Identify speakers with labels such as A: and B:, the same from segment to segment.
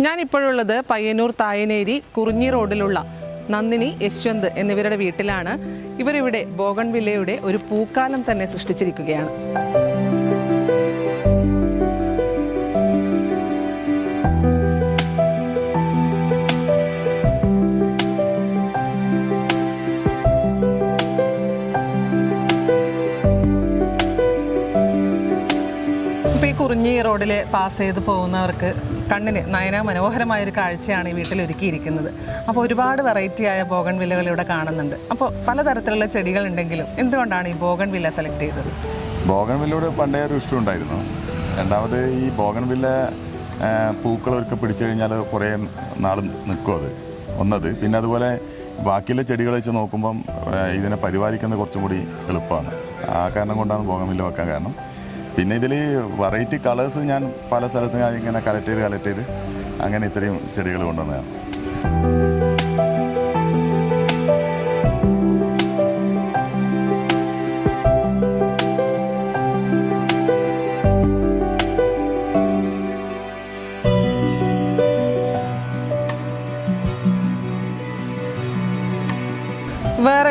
A: ഞാനിപ്പോഴുള്ളത് പയ്യന്നൂർ തായനേരി കുറിഞ്ഞി റോഡിലുള്ള നന്ദിനി യശ്വന്ത് എന്നിവരുടെ വീട്ടിലാണ്. ഇവരിവിടെ ബോഗൺവില്ലയുടെ ഒരു പൂക്കാലം തന്നെ സൃഷ്ടിച്ചിരിക്കുകയാണ്. ഈ കുറിഞ്ഞി റോഡിൽ പാസ് ചെയ്ത് പോകുന്നവർക്ക് കണ്ണിന് നയന മനോഹരമായ ഒരു കാഴ്ചയാണ് ഈ വീട്ടിൽ ഒരുക്കിയിരിക്കുന്നത്. അപ്പോൾ ഒരുപാട് വെറൈറ്റിയായ ബോഗൺ വില്ലകൾ ഇവിടെ കാണുന്നുണ്ട്. അപ്പോൾ പലതരത്തിലുള്ള ചെടികൾ ഉണ്ടെങ്കിലും എന്തുകൊണ്ടാണ് ഈ ബോഗൺ വില്ല സെലക്ട് ചെയ്തത്?
B: ബോഗൺ വില്ലയോട് പണ്ടേ ഒരു ഇഷ്ടം ഉണ്ടായിരുന്നു. രണ്ടാമത് ഈ ബോഗൺ വില്ല പൂക്കളൊക്കെ പിടിച്ചു കഴിഞ്ഞാൽ കുറേ നാൾ നിൽക്കും അത്. ഒന്നത്. പിന്നെ അതുപോലെ ബാക്കിയുള്ള ചെടികളെ വെച്ച് നോക്കുമ്പം ഇതിനെ പരിപാലിക്കുന്നത് കുറച്ചും കൂടി എളുപ്പമാണ്. ആ കാരണം കൊണ്ടാണ് ബോഗൻവില്ല വെക്കാൻ കാരണം. പിന്നെ ഇതിൽ വെറൈറ്റി കളേഴ്സ് ഞാൻ പല സ്ഥലത്തും ഞാൻ ഇങ്ങനെ കളക്ട് ചെയ്ത് കളക്ട് ചെയ്ത് അങ്ങനെ ഇത്രയും ചെടികൾ കൊണ്ടുവന്നതാണ്.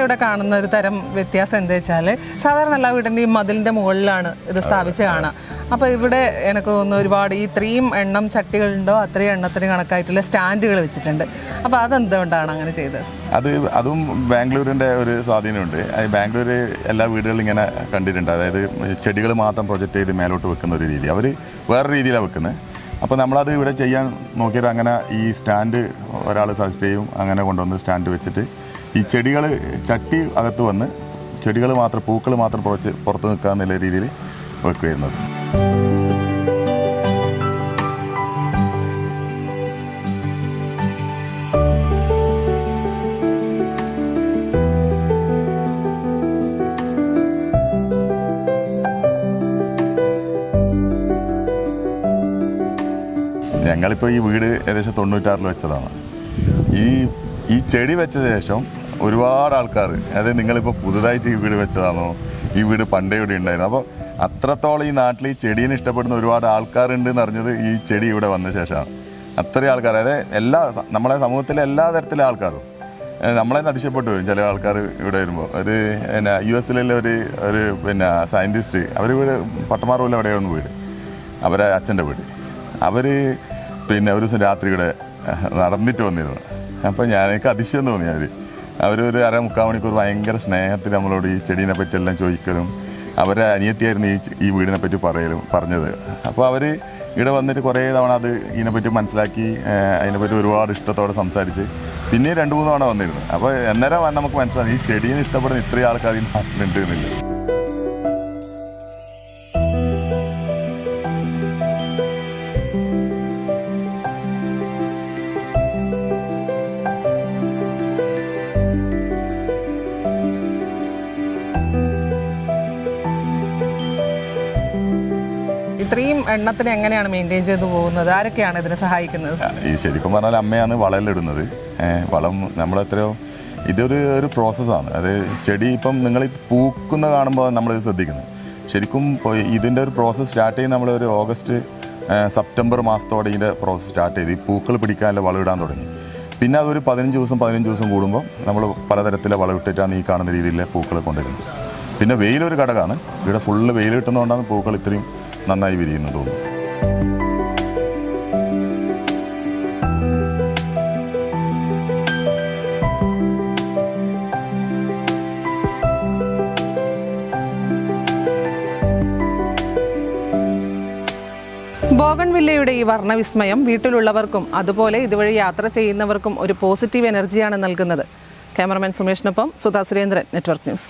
A: ഇവിടെ കാണുന്ന ഒരു തരം വ്യത്യാസം എന്താ വെച്ചാൽ സാധാരണ എല്ലാ വീടിന്റെയും മതിലിന്റെ മുകളിലാണ് ഇത് സ്ഥാപിച്ച് കാണാം. അപ്പോൾ ഇവിടെ എനിക്ക് തോന്നുന്നു ഒരുപാട് ഈ ഇത്രയും എണ്ണം ചട്ടികളുണ്ടോ അത്രയും എണ്ണത്തിന് കണക്കായിട്ടുള്ള സ്റ്റാൻഡുകൾ വെച്ചിട്ടുണ്ട്. അപ്പോൾ അതെന്തുകൊണ്ടാണ് അങ്ങനെ ചെയ്തത്?
B: അത് അതും ബാംഗ്ലൂരിന്റെ ഒരു സ്വാധീനമുണ്ട്. ബാംഗ്ലൂർ എല്ലാ വീടുകളും ഇങ്ങനെ കണ്ടിട്ടുണ്ട്. അതായത് ചെടികൾ മാത്രം പ്രൊജക്റ്റ് ചെയ്ത് മേലോട്ട് വെക്കുന്ന ഒരു രീതി. അവർ വേറെ രീതിയിലാണ് വെക്കുന്നത് അപ്പോൾ നമ്മളത് ഇവിടെ ചെയ്യാൻ നോക്കിയത് അങ്ങനെ ഈ സ്റ്റാൻഡ് ഒരാൾ സജസ്റ്റ് ചെയ്യും അങ്ങനെ കൊണ്ടുവന്ന് സ്റ്റാൻഡ് വെച്ചിട്ട് ഈ ചെടികൾ ചട്ടി അകത്ത് വന്ന് ചെടികൾ മാത്രം പൂക്കൾ മാത്രം പുറച്ച് പുറത്ത് നിൽക്കുക എന്നുള്ള രീതിയിൽ വെക്കുകയുന്നത് ഞങ്ങളിപ്പോൾ ഈ വീട് ഏകദേശം തൊണ്ണൂറ്റാറിൽ വെച്ചതാണ്. ഈ ഈ ചെടി വെച്ച ശേഷം ഒരുപാട് ആൾക്കാർ അതായത് നിങ്ങളിപ്പോൾ പുതുതായിട്ട് ഈ വീട് വെച്ചതാണോ? ഈ വീട് പണ്ടേ ഇവിടെ ഉണ്ടായിരുന്നു. അപ്പോൾ അത്രത്തോളം ഈ നാട്ടിൽ ഈ ചെടീനെ ഇഷ്ടപ്പെടുന്ന ഒരുപാട് ആൾക്കാരുണ്ട് എന്ന് അറിഞ്ഞത് ഈ ചെടി ഇവിടെ വന്ന ശേഷമാണ്. അത്രയും ആൾക്കാർ അതായത് എല്ലാ നമ്മളെ സമൂഹത്തിലെ എല്ലാ തരത്തിലെ ആൾക്കാരും. നമ്മളെ അതിശയപ്പെട്ടു പോയി ചില ആൾക്കാർ ഇവിടെ വരുമ്പോൾ ഒരു പിന്നെ യു എസിലുള്ള ഒരു ഒരു പിന്നെ സയന്റിസ്റ്റ് അവർ ഇവിടെ പട്ടമാറൂല എവിടെയാണ് വീട് അവരെ അച്ഛന്റെ വീട്. അവർ പിന്നെ ഒരു ദിവസം രാത്രി ഇവിടെ നടന്നിട്ട് വന്നിരുന്നു. അപ്പോൾ ഞാൻ എനിക്ക് അതിശയം തോന്നി അവർ അവരൊരു അര മുക്കാൽ മണിക്കൂർ ഭയങ്കര സ്നേഹത്തിൽ നമ്മളോട് ഈ ചെടീനെ പറ്റിയെല്ലാം ചോദിക്കലും അവരെ അനിയത്തിയായിരുന്നു ഈ ഈ വീടിനെ പറ്റി പറയലും പറഞ്ഞത്. അപ്പോൾ അവർ ഇവിടെ വന്നിട്ട് കുറേ തവണ അത് ഇതിനെപ്പറ്റി മനസ്സിലാക്കി അതിനെപ്പറ്റി ഒരുപാട് ഇഷ്ടത്തോടെ സംസാരിച്ച്. പിന്നെ രണ്ട് മൂന്ന് തവണ വന്നിരുന്നു. അപ്പോൾ അന്നേരം നമുക്ക് മനസ്സിലായി ഈ ചെടീനെ ഇഷ്ടപ്പെടുന്ന ഇത്രയും ആൾക്കാർ ഈ നാട്ടിലുണ്ട് എന്നില്ല.
A: ഇത്രയും എണ്ണത്തിന് എങ്ങനെയാണ് മെയിന്റെയിൻ ചെയ്തു പോകുന്നത്? ആരൊക്കെയാണ് ഇതിനെ സഹായിക്കുന്നത്?
B: ഈ ശരിക്കും പറഞ്ഞാൽ അമ്മയാണ് വളലിടുന്നത്. വളം നമ്മളെത്രയോ ഇതൊരു ഒരു പ്രോസസ്സാണ് അത് ചെടി ഇപ്പം നിങ്ങൾ പൂക്കുന്ന കാണുമ്പോൾ നമ്മൾ ഇത് ശ്രദ്ധിക്കുന്നത്. ശരിക്കും ഇതിന്റെ ഒരു പ്രോസസ്സ് സ്റ്റാർട്ട് ചെയ്യുന്ന നമ്മൾ ഒരു ഓഗസ്റ്റ് സെപ്റ്റംബർ മാസത്തോടെ ഇതിന്റെ പ്രോസസ്സ് സ്റ്റാർട്ട് ചെയ്ത് ഈ പൂക്കൾ പിടിക്കാനുള്ള വളമിടാൻ തുടങ്ങി. പിന്നെ അതൊരു പതിനഞ്ച് ദിവസം പതിനഞ്ച് ദിവസം കൂടുമ്പോൾ നമ്മൾ പലതരത്തിലെ വളമിട്ടിട്ടാണ് ഈ കാണുന്ന രീതിയിലെ പൂക്കൾ കൊണ്ടുവരുന്നത്. പിന്നെ വെയിലൊരു ഘടകമാണ്. ഇവിടെ ഫുള്ള് വെയിൽ കിട്ടുന്നതുകൊണ്ടാണ് പൂക്കൾ ഇത്രയും നന്നായി വിരിയുന്നു തോന്നുന്നു.
A: ബോഗൺവില്ലയുടെ ഈ വർണവിസ്മയം വീട്ടിലുള്ളവർക്കും അതുപോലെ ഇതുവഴി യാത്ര ചെയ്യുന്നവർക്കും ഒരു പോസിറ്റീവ് എനർജിയാണ് നൽകുന്നത്. ക്യാമറമാൻ സുമേഷിനൊപ്പം സുധാ സുരേന്ദ്രൻ നെറ്റ്വർക്ക് ന്യൂസ്.